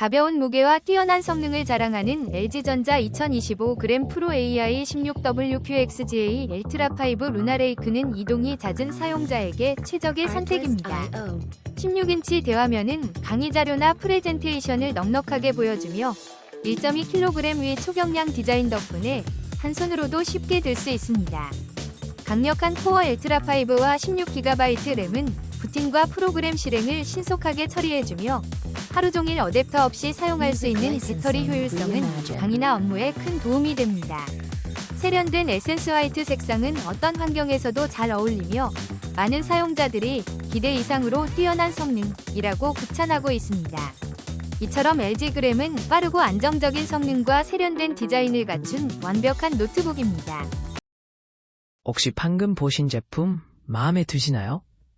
가벼운 무게와 뛰어난 성능을 자랑하는 LG전자 2025g 프로 AI 16WQXGA 엘트라5 루나레이크는 이동이 잦은 사용자에게 최적의 선택입니다. 16인치 대화면은 강의 자료나 프레젠테이션을 넉넉하게 보여주며 1.2kg 위 초경량 디자인 덕분에 한 손으로도 쉽게 들 수 있습니다. 강력한 코어 엘트라5와 16GB 램은 부팅과 프로그램 실행을 신속하게 처리해주며 하루 종일 어댑터 없이 사용할 수 있는 배터리 효율성은 강의나 업무에 큰 도움이 됩니다. 세련된 에센스 화이트 색상은 어떤 환경에서도 잘 어울리며 많은 사용자들이 기대 이상으로 뛰어난 성능이라고 극찬하고 있습니다. 이처럼 LG 그램은 빠르고 안정적인 성능과 세련된 디자인을 갖춘 완벽한 노트북입니다. 혹시 방금 보신 제품 마음에 드시나요?